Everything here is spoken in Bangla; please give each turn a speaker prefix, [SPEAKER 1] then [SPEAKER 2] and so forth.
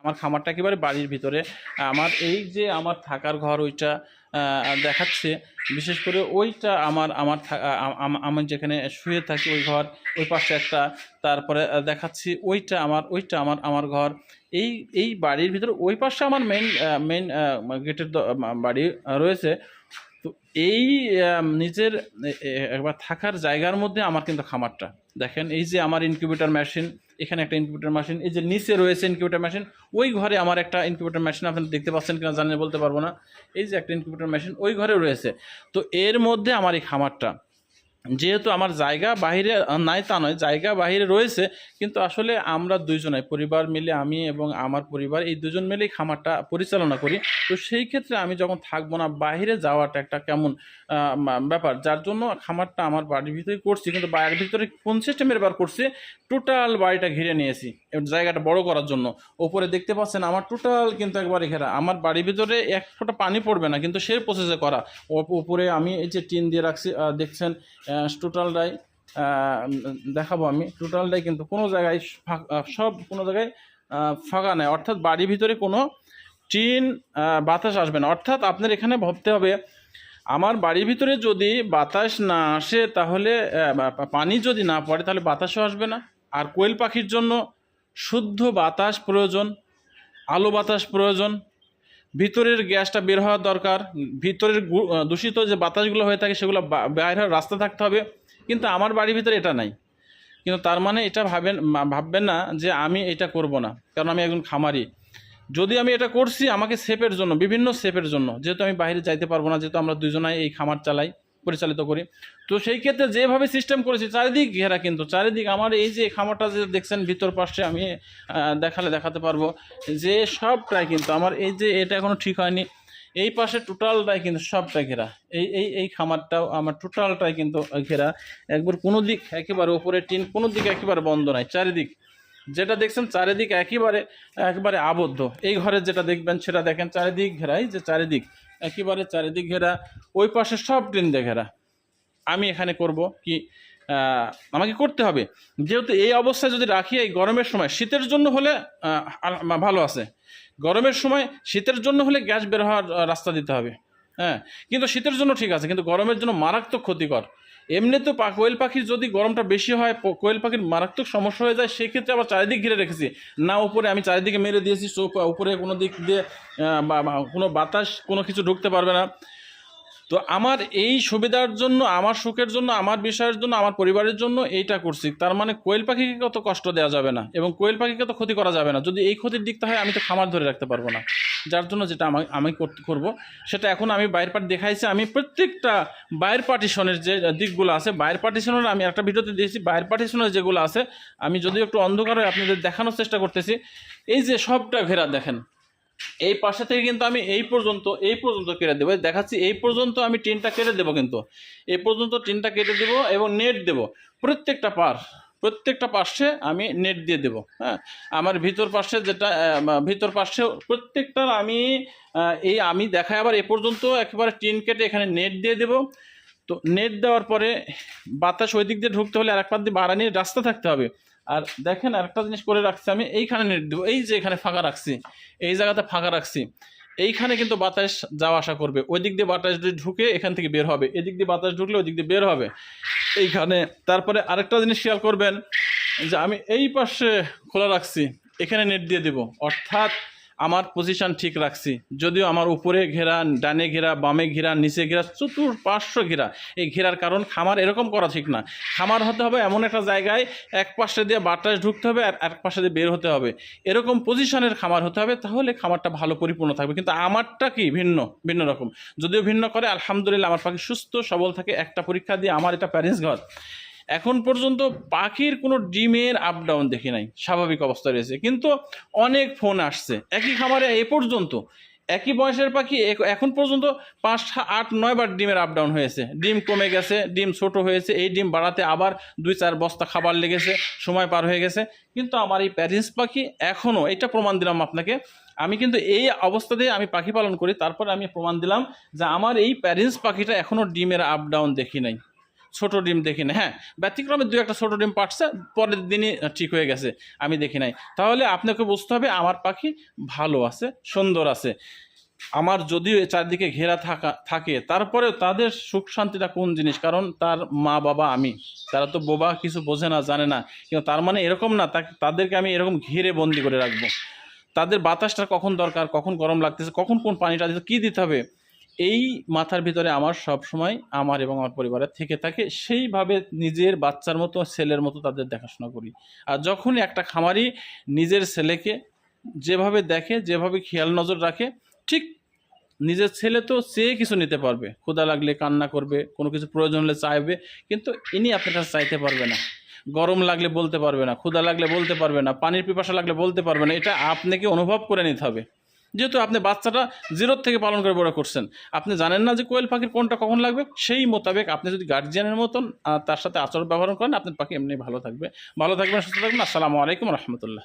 [SPEAKER 1] আমার খামারটা একেবারে বাড়ির ভিতরে। আমার এই যে আমার থাকার ঘর ওইটা দেখাচ্ছে, বিশেষ করে ওইটা আমার আমার আমার যেখানে শুয়ে থাকি ওই ঘর, ওই পাশে একটা, তারপরে দেখাচ্ছি ওইটা আমার ওইটা আমার আমার ঘর। এই এই বাড়ির ভিতরে ওই পাশে আমার মেন মেন গেটের বাড়ি রয়েছে। তো এই নিজের একবার থাকার জায়গার মধ্যে আমার কিন্তু খামারটা। দেখেন, এই যে আমার ইনকিউবেটার মেশিন এখানে একটা ইনকিউবেটার মেশিন এই যে নিচে রয়েছে ইনকিউবেটার মেশিন ওই ঘরে আমার একটা ইনকিউবেটার মেশিন আপনারা দেখতে পাচ্ছেন কিনা জানেন বলতে পারব না। এই যে একটা ইনকিউবেটার মেশিন ওই ঘরে রয়েছে। তো এর মধ্যে আমার এই খামারটা। যেহেতু আমার জায়গা বাইরে নাই তা নয়, জায়গা বাইরে রয়েছে, কিন্তু আসলে আমরা দুইজনাই, পরিবার মিলে আমি এবং আমার পরিবার, এই দুজন মিলেই খামারটা পরিচালনা করি। তো সেই ক্ষেত্রে আমি যখন থাকব না বাইরে যাওয়াটা একটা কেমন ব্যাপার। যার জন্য খামারটা আমার বাড়ির ভিতরে করছি, কিন্তু বাড়ির ভিতরে কোন সিস্টেমের বার করছি টোটাল বাড়িটা ঘিরে নিয়েছি জায়গাটা বড় করার জন্য। ওপরে দেখতে পাচ্ছেন, আমার টোটাল কিন্তু একবারে ঘেরা। আমার বাড়ির ভিতরে এক ফোঁটা পানি পড়বে না, কিন্তু সেই প্রসেসে করা। ওপ- উপরে আমি এই যে টিন দিয়ে রাখছি দেখছেন টোটালটাই দেখাবো আমি। টোটালটাই কিন্তু কোনো জায়গায় সব কোনো জায়গায় ফাঁকা নেই। অর্থাৎ বাড়ির ভিতরে কোনো টিন বাতাস আসবে না। অর্থাৎ আপনার এখানে ভাবতে হবে, আমার বাড়ির ভিতরে যদি বাতাস না আসে, তাহলে পানি যদি না পড়ে, তাহলে বাতাসও আসবে না। আর কোয়েল পাখির জন্য শুদ্ধ বাতাস প্রয়োজন, আলো বাতাস প্রয়োজন। ভিতরের গ্যাসটা বের হওয়ার দরকার, ভিতরের দূষিত যে বাতাসগুলো হয়ে থাকে সেগুলো বাইরে হওয়ার রাস্তা থাকতে হবে। কিন্তু আমার বাড়ির ভিতরে এটা নাই। কিন্তু তার মানে এটা ভাবেন ভাববেন না যে আমি এটা করব না, কারণ আমি একজন খামারি। যদি আমি এটা করছি, আমাকে সেপের জন্য, বিভিন্ন সেপের জন্য, যেহেতু আমি বাইরে যাইতে পারব না, যেহেতু আমরা দুজনাই এই খামার চালাই পরিচালিত করি। তো সেই ক্ষেত্রে যেভাবে সিস্টেম করেছি, চারিদিক ঘেরা কিন্তু। চারিদিক আমার এই যে খামারটা যে দেখছেন, ভিতর পাশে আমি দেখালে দেখাতে পারব যে সবটাই কিন্তু আমার এই যে এটা এখনও ঠিক হয়নি। এই পাশে টোটালটাই কিন্তু সবটাই ঘেরা। এই এই এই খামারটাও আমার টোটালটাই কিন্তু ঘেরা। একবার কোনো দিক একেবারে ওপরে টিন, কোনো দিক একেবারে বন্ধ নাই, চারিদিক। যেটা দেখছেন চারিদিক একেবারে একেবারে আবদ্ধ। এই ঘরে যেটা দেখবেন, সেটা দেখেন চারিদিক ঘেরাই যে চারিদিক। একেবারে চারিদিক ঘেরা, ওই পাশে সব টিন দিয়ে ঘেরা। আমি এখানে করব কি আমাকে করতে হবে। যেহেতু এই অবস্থায় যদি রাখি এই গরমের সময়, শীতের জন্য হলে ভালো আছে। গরমের সময় শীতের জন্য হলে গ্যাস বের হওয়ার রাস্তা দিতে হবে। হ্যাঁ কিন্তু শীতের জন্য ঠিক আছে, কিন্তু গরমের জন্য মারাত্মক ক্ষতিকর। এমনি তো কোয়েল পাখির যদি গরমটা বেশি হয় কোয়েল পাখির মারাত্মক সমস্যা হয়ে যায়, সেক্ষেত্রে আবার চারিদিক ঘিরে রেখেছি। না উপরে আমি চারিদিকে মেরে দিয়েছি সো উপরে কোনো দিক দিয়ে কোনো বাতাস, কোনো কিছু ঢুকতে পারবে না। তো আমার এই সুবিধার জন্য, আমার সুখের জন্য, আমার বিষয়ের জন্য, আমার পরিবারের জন্য এইটা করছি। তার মানে কোয়েল পাখিকে কত কষ্ট দেওয়া যাবে না, এবং কোয়েল পাখিকে তো ক্ষতি করা যাবে না। যদি এই ক্ষতির দিকটা হয়, আমি তো খামার ধরে রাখতে পারব না। যার জন্য যেটা আমি আমি করতে করব, সেটা এখন আমি বাইরের পার্টি দেখাইছি। আমি প্রত্যেকটা বাইরের পার্টিশনের যে দিকগুলো আছে, বাইরের পার্টিশনের আমি একটা ভিডিওতে দিয়েছি, বাইরের পার্টিশনের যেগুলো আছে, আমি যদিও একটু অন্ধকারে আপনাদের দেখানোর চেষ্টা করতেছি। এই যে সবটা ঘেরা দেখেন, এই পাশে থেকে কিন্তু আমি এই পর্যন্ত এই পর্যন্ত কেটে দেবো। দেখাচ্ছি, এই পর্যন্ত আমি টিনটা কেটে দেবো কিন্তু। এই পর্যন্ত টিনটা কেটে দেবো এবং নেট দেবো। প্রত্যেকটা পার প্রত্যেকটা পাশে আমি নেট দিয়ে দেবো হ্যাঁ? আমার ভিতর পাশে যেটা ভিতর পাশে প্রত্যেকটার আমি এই আমি দেখাই, আবার এ পর্যন্ত একেবারে টিন কেটে এখানে নেট দিয়ে দেবো। তো নেট দেওয়ার পরে বাতাস ওই দিক দিয়ে ঢুকতে হলে আর এক পাত দিয়ে বাড়ানির রাস্তা থাকতে হবে। আর দেখেন আরেকটা জিনিস করে রাখছি আমি, এইখানে নেট দেবো, এই যে এখানে ফাঁকা রাখছি, এই জায়গাতে ফাঁকা রাখছি। এইখানে কিন্তু বাতাস যাওয়া আসা করবে। ওই দিক দিয়ে বাতাস ঢুকে এখান থেকে বের হবে। এদিক দিয়ে বাতাস ঢুকলে ওই দিক দিয়ে বের হবে। এইখানে তারপরে আরেকটা জিনিস খেয়াল করবেন যে আমি এই পাশে খোলা রাখছি। এখানে নেট দিয়ে দেব। অর্থাৎ আমার পজিশন ঠিক রাখছি। যদিও আমার উপরে ঘেরা, ডানে ঘেরা, বামে ঘেরা, নিচে ঘেরা, চতুর পাঁচশো ঘেরা। এই ঘেরার কারণ খামার এরকম করা ঠিক না। খামার হতে হবে এমন একটা জায়গায়, এক পাশে দিয়ে বাতাস ঢুকতে হবে আর এক পাশে দিয়ে বের হতে হবে। এরকম পজিশনের খামার হতে হবে, তাহলে খামারটা ভালো পরিপূর্ণ থাকবে। কিন্তু আমারটা কি ভিন্ন? ভিন্ন রকম। যদিও ভিন্ন করে, আলহামদুলিল্লাহ আমার পাখি সুস্থ, সবল থাকে। একটা পরীক্ষা দিয়ে আমার এটা প্যারেন্টস ঘর। এখন পর্যন্ত পাখির কোনো ডিমের আপ ডাউন দেখি নাই। স্বাভাবিক অবস্থা রয়েছে। কিন্তু অনেক ফোন আসছে। একই খামারে এ পর্যন্ত, একই বয়সের পাখি এখন পর্যন্ত পাঁচ, আট, নয় বার ডিমের আপ ডাউন হয়েছে। ডিম কমে গেছে, ডিম ছোট হয়েছে। এই ডিম বাড়াতে আবার দুই, চার বস্তা খাবার লেগেছে, সময় পার হয়ে গেছে। কিন্তু আমার এই প্যারেন্টস পাখি এখনও এটা প্রমাণ দিলাম আপনাকে। আমি কিন্তু এই অবস্থাতে আমি পাখি পালন করি। তারপরে আমি প্রমাণ দিলাম যে আমার এই প্যারেন্টস পাখিটা এখনও ডিমের আপ ডাউন দেখি নাই। ছোট ডিম দেখি না হ্যাঁ ব্যতিক্রমে দু একটা ছোট ডিম পাঠছে, পরের দিনই ঠিক হয়ে গেছে, আমি দেখি নাই। তাহলে আপনাকে বুঝতে হবে, আমার পাখি ভালো আছে, সুন্দর আছে। আমার যদিও চারদিকে ঘেরা থাকা, থাকে, তারপরেও তাদের সুখ শান্তিটা কোন জিনিস? কারণ তার মা বাবা আমি, তারা তো বোবা কিছু বোঝে না, জানে না। কিন্তু তার মানে এরকম না তা- তাদেরকে আমি এরকম ঘিরে বন্দি করে রাখব। তাদের বাতাসটা কখন দরকার, কখন গরম লাগতেছে, কখন কোন পানিটা দিতে কী দিতে হবে? এই মাথার ভিতরে আমার সব সময় আমার এবং আমার পরিবারের থেকে থাকে, সেইভাবে নিজের বাচ্চার মতো ছেলের মতো তাদের দেখাশোনা করি। আর যখন একটা খামারি নিজের ছেলেকে যেভাবে দেখে, যেভাবে খেয়াল নজর রাখে, ঠিক নিজের ছেলে তো চেয়ে কিছু নিতে পারবে। ক্ষুদা লাগলে কান্না করবে, কোনো কিছু প্রয়োজন হলে চাইবে, কিন্তু ইনি আপনার কাছে চাইতে পারবে না। গরম লাগলে বলতে পারবে না ক্ষুদা লাগলে বলতে পারবে না, পানির পিপাসা লাগলে বলতে পারবে না, এটা আপনাকে অনুভব করে নিতে হবে। যেহেতু আপনি বাচ্চাটা জিরোর থেকে পালন করে বড় করছেন, আপনি জানেন না যে কোয়েল পাখির কোনটা কখন লাগবে? সেই মোতাবেক আপনি যদি গার্জিয়ানের মতন তার সাথে আচরণ ব্যবহার করেন, আপনার পাখি এমনি ভালো থাকবে। ভালো থাকবেন, সুস্থ থাকবেন, আসসালামু আলাইকুম রহমতুল্লাহ।